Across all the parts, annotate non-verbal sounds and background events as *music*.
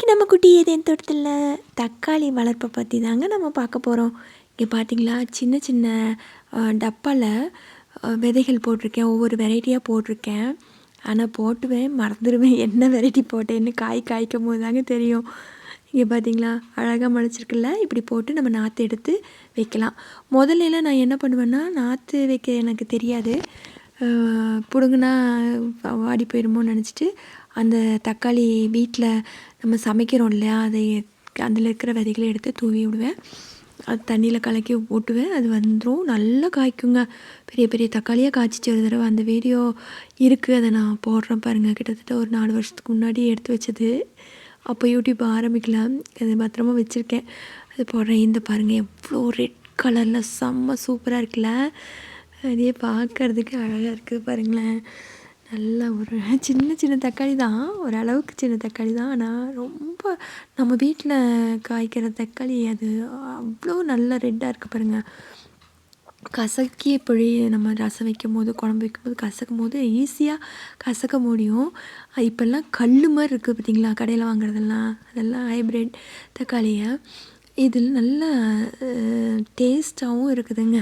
இன்றைக்கி நம்ம குட்டி ஏதேன் தோட்டத்தில் தக்காளி வளர்ப்பை பற்றி தாங்க நம்ம பார்க்க போகிறோம் இங்கே பார்த்தீங்களா சின்ன சின்ன டப்பாவில் விதைகள் போட்டிருக்கேன். ஒவ்வொரு வெரைட்டியாக போட்டிருக்கேன். ஆனால் போட்டுவேன் மறந்துடுவேன். என்ன வெரைட்டி போட்டேன்னு காய் காய்க்கும் போது தாங்க தெரியும். இங்கே பார்த்தீங்களா அழகாக முளைச்சிருக்குல்ல? இப்படி போட்டு நம்ம நாற்று எடுத்து வைக்கலாம். முதல்லலாம் நான் என்ன பண்ணுவேன்னா நாற்று வைக்க எனக்கு தெரியாது. பிடுங்குனா வாடி போயிடுமோன்னு நினச்சிட்டு அந்த தக்காளி வீட்டில் நம்ம சமைக்கிறோம் இல்லையா அதை அதில் இருக்கிற விதைகளை எடுத்து தூவி விடுவேன். அது தண்ணியில் கலக்கி போட்டுவேன் அது வந்துடும் நல்லா காய்க்குங்க. பெரிய பெரிய தக்காளியாக காய்ச்சிச்சு. ஒரு தடவை அந்த வீடியோ இருக்குது அதை நான் போடுறேன் பாருங்கள் கிட்டத்தட்ட ஒரு நாலு வருஷத்துக்கு முன்னாடி எடுத்து வச்சது. அப்போ யூடியூப் ஆரம்பிக்கலாம் அது பத்திரமா வச்சுருக்கேன். அது போடுறேன். இந்த பாருங்கள் எவ்வளோ ரெட் கலரில் செம்ம சூப்பராக இருக்குல்ல. அதே பார்க்குறதுக்கு அழகாக இருக்குது பாருங்களேன். நல்லா ஒரு *laughs* சின்ன சின்ன தக்காளி தான். ஓரளவுக்கு சின்ன தக்காளி தான். ஆனால் ரொம்ப நம்ம வீட்டில் காய்க்கிற தக்காளி அது அவ்வளோ நல்லா ரெட்டாக இருக்குது பாருங்கள் கசக்கி இப்படி நம்ம ரசம் வைக்கும் போது குழம்பு வைக்கும் போது கசக்கும் போது ஈஸியாக கசக்க முடியும். இப்போல்லாம் கல் மாதிரி இருக்குது பார்த்திங்களா கடையில் வாங்குறதெல்லாம். அதெல்லாம் ஹைப்ரிட் தக்காளியை. இதில் நல்ல டேஸ்ட்டாகவும் இருக்குதுங்க.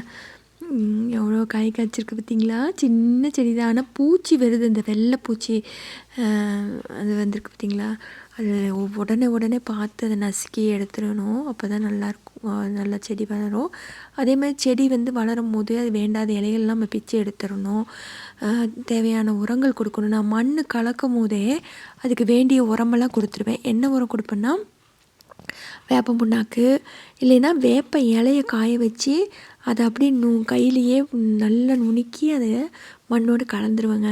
எவ்வளோ காய் காய்ச்சிருக்கு பார்த்தீங்களா? சின்ன செடி தான் ஆனால் பூச்சி வருது இந்த வெள்ளை பூச்சி. அது வந்திருக்கு பார்த்தீங்களா? அது உடனே உடனே பார்த்து அதை நசுக்கி எடுத்துடணும். அப்போ தான் நல்லாயிருக்கும் நல்லா செடி வளரும். அதே மாதிரி செடி வந்து வளரும் போது அது வேண்டாத இலைகள்லாம் நம்ம பிச்சு எடுத்துடணும். தேவையான உரங்கள் கொடுக்கணும் நான் மண் கலக்கும் போதே அதுக்கு வேண்டிய உரமெல்லாம் கொடுத்துருவேன். என்ன உரம் கொடுப்பேன்னா வேப்ப புண்ணாக்கு இல்லைன்னா வேப்ப இலையை காய வச்சு அதை அப்படியே நு கையிலையே நல்லா நுணுக்கி அதை மண்ணோடு கலந்துருவேங்க.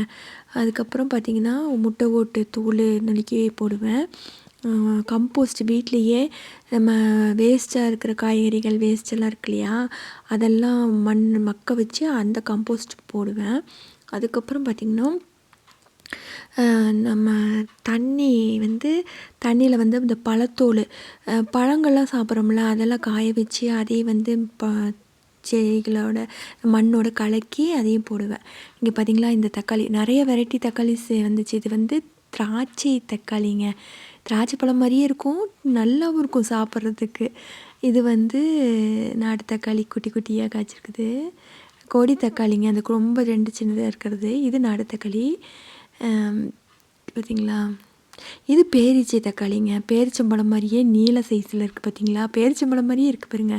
அதுக்கப்புறம் பார்த்திங்கன்னா முட்டை ஓட்டு தூள் நுணுக்கி போடுவேன். கம்போஸ்ட் வீட்லேயே நம்ம வேஸ்ட்டாக இருக்கிற காய்கறிகள் வேஸ்ட்டெல்லாம் இருக்கு இல்லையா அதெல்லாம் மண் மக்க வச்சு அந்த கம்போஸ்ட் போடுவேன். அதுக்கப்புறம் பார்த்திங்கன்னா நம்ம தண்ணி வந்து தண்ணியில் வந்து இந்த பழத்தோல் பழங்கள்லாம் சாப்பிட்றோம்ல அதெல்லாம் காய வச்சு அதையும் வந்து ப செடிகளோட மண்ணோட கலக்கி அதையும் போடுவேன். இங்கே பார்த்திங்களா இந்த தக்காளி நிறைய வெரைட்டி தக்காளி வந்துச்சு. இது வந்து திராட்சை தக்காளிங்க. திராட்சை பழம் மாதிரியே இருக்கும் நல்லாவும் இருக்கும் சாப்பிட்றதுக்கு. இது வந்து நாட்டு தக்காளி குட்டி குட்டியாக காய்ச்சிருக்குது. கொடி தக்காளிங்க அந்த ரொம்ப ரெண்டு சின்னதாக இருக்கிறது. இது நாடு தக்காளி. பார்த்திங்களா இது பேரிச்சை தக்காளிங்க. பேரிச்சம்பழம் மாதிரியே நீல சைஸில் இருக்குது பார்த்தீங்களா பேரிச்சம்பழம் மாதிரியே இருக்குது பாருங்க.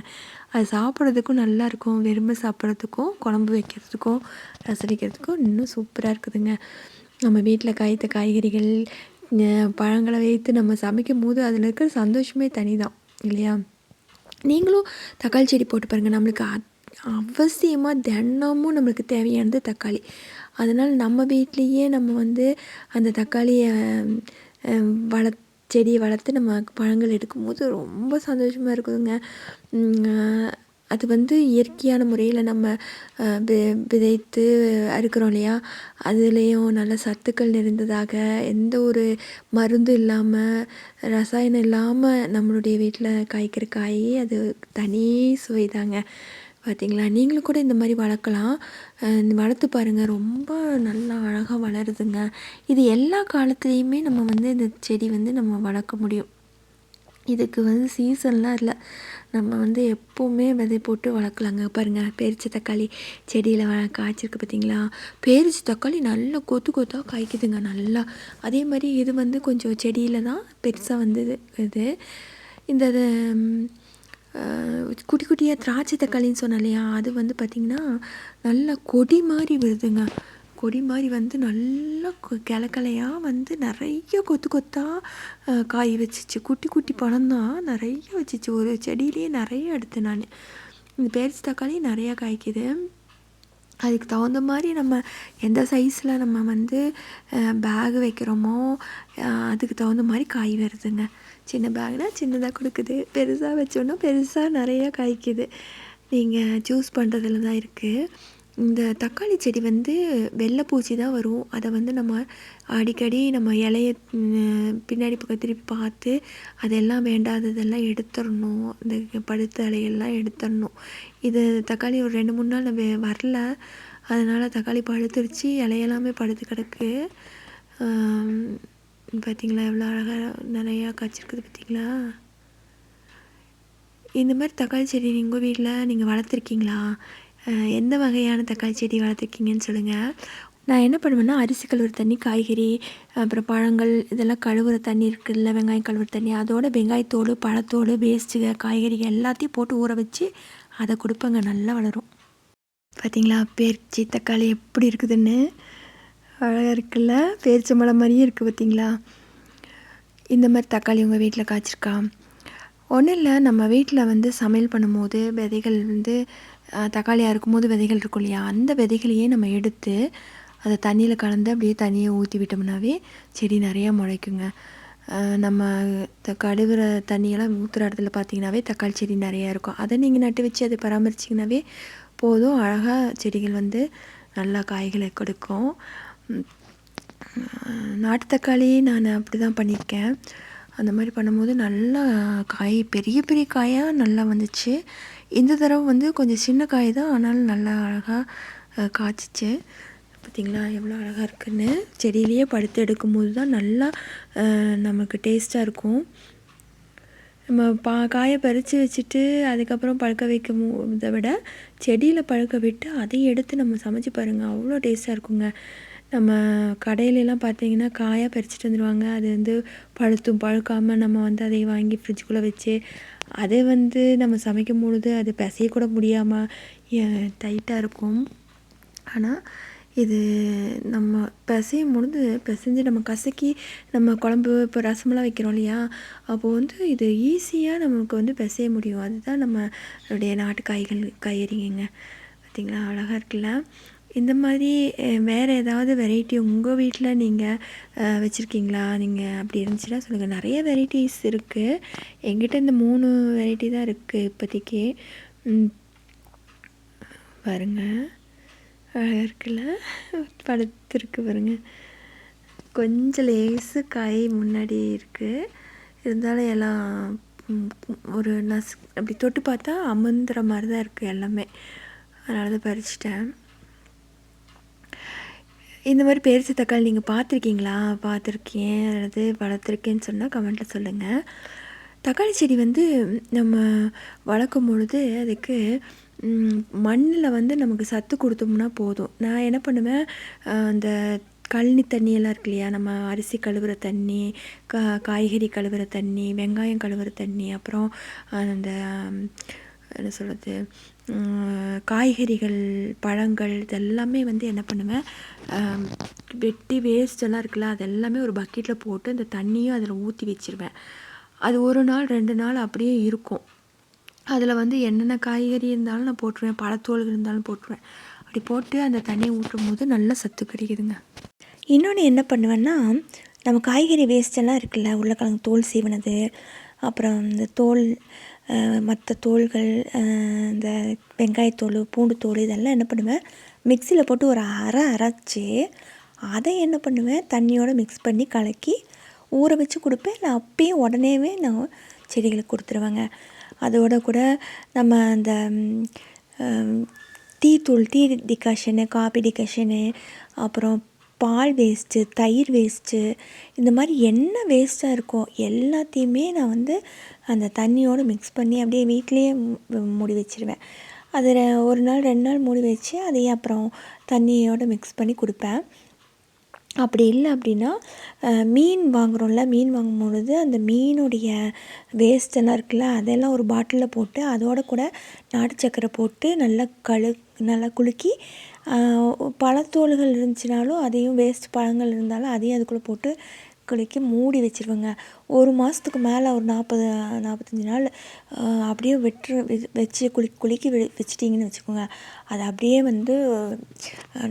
அது சாப்பிட்றதுக்கும் நல்லாயிருக்கும் வெறுமை சாப்பிட்றதுக்கும் குழம்பு வைக்கிறதுக்கும் ரசம் வைக்கிறதுக்கும் இன்னும் சூப்பராக இருக்குதுங்க. நம்ம வீட்டில் காய்த்த காய்கறிகள் பழங்களை வைத்து நம்ம சமைக்கும் போது அதில் இருக்கிற சந்தோஷமே தனி தான் இல்லையா? நீங்களும் தக்காளி செடி போட்டு பாருங்கள் நம்மளுக்கு அவசியமாக தினமும் நம்மளுக்கு தேவையானது தக்காளி. அதனால் நம்ம வீட்லேயே நம்ம வந்து அந்த தக்காளியை வள செடியை வளர்த்து நம்ம பழங்கள் எடுக்கும்போது ரொம்ப சந்தோஷமாக இருக்குதுங்க. அது வந்து இயற்கையான முறையில் நம்ம விதைத்து அறுக்கிறோம் இல்லையா? அதுலேயும் நல்ல சத்துக்கள் நிறைந்ததாக எந்த ஒரு மருந்தும் இல்லாமல் ரசாயனம் இல்லாமல் நம்மளுடைய வீட்டில் காய்க்கிற காய் அது தனி சுவை தாங்க பார்த்தீங்களா நீங்களும் கூட இந்த மாதிரி வளர்க்கலாம். வளர்த்து பாருங்கள் ரொம்ப நல்லா அழகாக வளருதுங்க. இது எல்லா காலத்துலேயுமே நம்ம வந்து இந்த செடி வந்து நம்ம வளர்க்க முடியும். இதுக்கு வந்து சீசன்லாம் இல்லை. நம்ம வந்து எப்போவுமே விதை போட்டு வளர்க்கலாங்க. பாருங்கள் பேரிச்ச தக்காளி செடியில் வ காய்ச்சிருக்கு பார்த்தீங்களா பேரிச்ச தக்காளி நல்லா கொத்து கொத்தாக காய்க்குதுங்க. நல்லா. அதே மாதிரி இது வந்து கொஞ்சம் செடியில் தான் பெருசாக வந்தது இது. இந்த குட்டி குட்டியாக திராட்சை தக்காளின்னு சொன்னேன் இல்லையா? அது வந்து பார்த்திங்கன்னா நல்லா கொடி மாதிரி வருதுங்க கொடி மாதிரி வந்து நல்லா கிளக்கலையாக வந்து நிறைய கொத்து கொத்தாக காய் வச்சிச்சு. குட்டி குட்டி பழம் தான் நிறைய வச்சிச்சு. ஒரு செடியிலேயே நிறைய எடுத்தேன் நான். இந்த பேரிச்சு தக்காளி நிறையா காய்க்குது. அதுக்கு தகுந்த மாதிரி நம்ம எந்த சைஸில் நம்ம வந்து பேக் வைக்கிறோமோ அதுக்கு தகுந்த மாதிரி காய் வருதுங்க. சின்ன பேக்னால் சின்னதாக கொடுக்குது. பெருசாக வச்சோன்னா பெருசாக நிறையா காய்க்குது. நீங்கள் சூஸ் பண்ணுறதுல தான் இருக்குது இந்த தக்காளி செடி வந்து வெள்ளைப்பூச்சி தான் வரும். அதை வந்து நம்ம அடிக்கடி நம்ம இலைய பின்னாடி பக்கம் திருப்பி பார்த்து அதெல்லாம் வேண்டாததெல்லாம் எடுத்துடணும். இந்த படுத்த இலையெல்லாம் எடுத்துடணும். இது தக்காளி ஒரு ரெண்டு மூணு நாள் வரல. அதனால் தக்காளி பழுத்துருச்சு. இலையெல்லாமே படுத்து கிடக்கு. பார்த்தீங்களா எவ்வளோ அழகாக நிறையா காய்ச்சிருக்குது பார்த்தீங்களா இந்த மாதிரி தக்காளி செடி உங்கள் வீட்டில் நீங்கள் வளர்த்துருக்கீங்களா? எந்த வகையான தக்காளி செடி வளர்த்துருக்கீங்கன்னு சொல்லுங்கள் நான் என்ன பண்ணுவேன்னா அரிசி கழுவுற தண்ணி காய்கறி அப்புறம் பழங்கள் இதெல்லாம் கழுவுற தண்ணி இருக்குதுல்ல வெங்காயம் கழுவுற தண்ணி அதோட வெங்காயத்தோடு பழத்தோடு வேஸ்ட்டுக காய்கறிகள் எல்லாத்தையும் போட்டு ஊற வச்சு அதை கொடுப்பேங்க நல்லா வளரும். பார்த்தீங்களா பேரிச்சி தக்காளி எப்படி இருக்குதுன்னு? அழகாக இருக்குல்ல? பேரிச்சம்பழம் மாதிரியே இருக்குது பார்த்தீங்களா இந்த மாதிரி தக்காளி உங்கள் வீட்டில் காய்ச்சிருக்கா? ஒன்றும் இல்லை நம்ம வீட்டில் வந்து சமையல் பண்ணும்போது விதைகள் வந்து தக்காளியாக இருக்கும்போது விதைகள் இருக்கும் இல்லையா? அந்த விதைகளையே நம்ம எடுத்து அதை தண்ணியில் கலந்து அப்படியே தண்ணியை ஊற்றி விட்டோம்னாவே செடி நிறையா முளைக்குங்க. நம்ம த கழுவுற தண்ணியெல்லாம் ஊற்றுற இடத்துல பார்த்தீங்கன்னாவே தக்காளி செடி நிறையா இருக்கும். அதை நீங்கள் நட்டு வச்சு அதை பராமரிச்சிங்கனாவே போதும். அழகாக செடிகள் வந்து நல்லா காய்களை கொடுக்கும். நாட்டு தக்காளி நான் அப்படி தான் பண்ணியிருக்கேன். அந்த மாதிரி பண்ணும்போது நல்லா காய் பெரிய பெரிய காயாக நல்லா வந்துச்சு. இந்த தடவை வந்து கொஞ்சம் சின்ன காய் தான் ஆனாலும் நல்லா அழகாக காய்ச்சிச்சு. பார்த்திங்களா எவ்வளோ அழகாக இருக்குன்னு. செடியிலேயே படுத்து எடுக்கும்போது தான் நல்லா நமக்கு டேஸ்ட்டாக இருக்கும். நம்ம பா காயை பறித்து வச்சுட்டு அதுக்கப்புறம் பழுக்க வைக்கும் இதை விட செடியில் பழுக்க விட்டு அதை எடுத்து நம்ம சமைச்சு பாருங்கள் அவ்வளோ டேஸ்ட்டாக இருக்குங்க. நம்ம கடையிலலாம் பார்த்தீங்கன்னா காயாக பறிச்சுட்டு வந்துடுவாங்க அது வந்து பழுத்தும் பழுக்காமல் நம்ம வந்து அதை வாங்கி ஃப்ரிட்ஜுக்குள்ளே வச்சு அதை வந்து நம்ம சமைக்கும் பொழுது அது பிசையக்கூட முடியாமல் டைட்டாக இருக்கும். ஆனால் இது நம்ம பிசையும் பொழுது பிசைஞ்சு நம்ம கசக்கி நம்ம குழம்பு இப்போ ரசமெல்லாம் வைக்கிறோம் இல்லையா? அப்போது வந்து இது ஈஸியாக நமக்கு வந்து பிசைய முடியும். அதுதான் நம்மளுடைய நாட்டு காய்கள் காய்கறிங்க. பார்த்தீங்களா அழகாக இருக்குல்ல? இந்த மாதிரி வேறு ஏதாவது வெரைட்டி உங்கள் வீட்டில் நீங்கள் வச்சுருக்கீங்களா? நீங்கள் அப்படி இருந்துச்சுன்னா சொல்லுங்கள் நிறைய வெரைட்டிஸ் இருக்குது எங்கிட்ட இந்த மூணு வெரைட்டி தான் இருக்குது இப்போதைக்கு. ம், பாருங்க. அழகாக இருக்குல்ல? படுத்துருக்கு பாருங்க. கொஞ்சம் லேசு காய் முன்னாடி இருக்குது இருந்தாலும் எல்லாம் ஒரு நஸ் அப்படி தொட்டு பார்த்தா அமுந்துற மாதிரி தான் இருக்குது எல்லாமே. அதனால தான் பறிச்சிட்டேன். இந்த மாதிரி பேரிச்ச தக்காளி நீங்கள் பார்த்துருக்கீங்களா? பார்த்துருக்கேன். அல்லது வளர்த்துருக்கேன்னு சொன்னால் கமெண்ட்டில் சொல்லுங்கள் தக்காளி செடி வந்து நம்ம வளர்க்கும் பொழுது அதுக்கு மண்ணில் வந்து நமக்கு சத்து கொடுத்தோம்னா போதும். நான் என்ன பண்ணுவேன்? அந்த கழனி தண்ணியெல்லாம் இருக்கு இல்லையா? நம்ம அரிசி கழுவுற தண்ணி கா காய்கறி கழுவுற தண்ணி வெங்காயம் கழுவுற தண்ணி அப்புறம் அந்த என்ன சொல்கிறது காய்கறிகள் பழங்கள் இதெல்லாமே வந்து என்ன பண்ணுவேன் வெட்டி வேஸ்ட்டெல்லாம் இருக்குல்ல அது எல்லாமே ஒரு பக்கெட்டில் போட்டு அந்த தண்ணியும் அதில் ஊற்றி வச்சிருவேன். அது ஒரு நாள் ரெண்டு நாள் அப்படியே இருக்கும். அதில் வந்து என்னென்ன காய்கறி இருந்தாலும் நான் போட்டுருவேன் பழத்தோல் இருந்தாலும் போட்டுருவேன். அப்படி போட்டு அந்த தண்ணியை ஊற்றும் போது நல்ல சத்து கிடைக்குதுங்க. இன்னொன்று என்ன பண்ணுவேன்னா நம்ம காய்கறி வேஸ்டெல்லாம் இருக்குல்ல உருளைக்கிழங்கு தோல் சீவனது அப்புறம் இந்த தோல் மற்ற தோல்கள் இந்த வெங்காயத்தோல் பூண்டு தோல் இதெல்லாம் என்ன பண்ணுவேன்? மிக்சியில் போட்டு ஒரு அரை அரைச்சி அதை என்ன பண்ணுவேன்? தண்ணியோடு மிக்ஸ் பண்ணி கலக்கி ஊற வச்சு கொடுப்பேன். நான் அப்பயும் உடனேவே நான் செடிகளுக்கு கொடுத்துருவேங்க. அதோட கூட நம்ம அந்த டீ தூள் டீ டிகாஷனு காபி டிகாஷனு அப்புறம் பால் வேஸ்ட்டு தயிர் வேஸ்ட்டு இந்த மாதிரி என்ன வேஸ்ட்டாக இருக்கோ எல்லாத்தையுமே நான் வந்து அந்த தண்ணியோடு மிக்ஸ் பண்ணி அப்படியே வீட்டிலேயே மூடி வச்சிருவேன். அது ஒரு நாள் ரெண்டு நாள் மூடி வச்சு அதையே அப்புறம் தண்ணியோடு மிக்ஸ் பண்ணி கொடுப்பேன். அப்படி இல்லை அப்படின்னா மீன் வாங்குறோம்ல மீன் வாங்கும் பொழுது அந்த மீனுடைய வேஸ்ட்டெல்லாம் இருக்குல்ல அதெல்லாம் ஒரு பாட்டிலில் போட்டு அதோட கூட நாட்டு சக்கரை போட்டு நல்லா கழு நல்லா குலுக்கி பழத்தோல்கள் இருந்துச்சுனாலும் அதையும் வேஸ்ட் பழங்கள் இருந்தாலும் அதையும் அதுக்குள்ளே போட்டு குலுக்கி மூடி வச்சிருவேங்க. ஒரு மாதத்துக்கு மேலே ஒரு நாற்பது நாற்பத்தஞ்சு நாள் அப்படியே வெட்டு வச்சு குளி குலுக்கி வெ வச்சிட்டிங்கன்னு வச்சுக்கோங்க. அது அப்படியே வந்து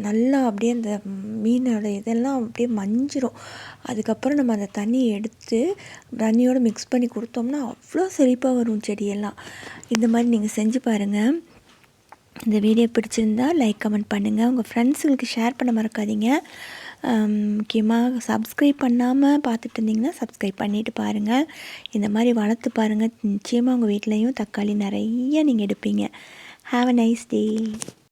நல்லா அப்படியே அந்த மீனோட இதெல்லாம் அப்படியே மஞ்சிரும். அதுக்கப்புறம் நம்ம அந்த தண்ணியை எடுத்து தண்ணியோடு மிக்ஸ் பண்ணி கொடுத்தோம்னா அவ்வளோ செழிப்பாக வரும் செடியெல்லாம். இந்த மாதிரி நீங்கள் செஞ்சு பாருங்கள் இந்த வீடியோ பிடிச்சிருந்தா லைக் கமெண்ட் பண்ணுங்கள் உங்கள் ஃப்ரெண்ட்ஸுங்களுக்கு ஷேர் பண்ண மறக்காதீங்க. முக்கியமாக சப்ஸ்கிரைப் பண்ணாமல் பார்த்துட்டு இருந்தீங்கன்னா சப்ஸ்கிரைப் பண்ணிவிட்டு பாருங்கள் இந்த மாதிரி வளர்த்து பாருங்கள் நிச்சயமாக உங்கள் வீட்லேயும் தக்காளி நிறைய நீங்கள் எடுப்பீங்க. Have a nice day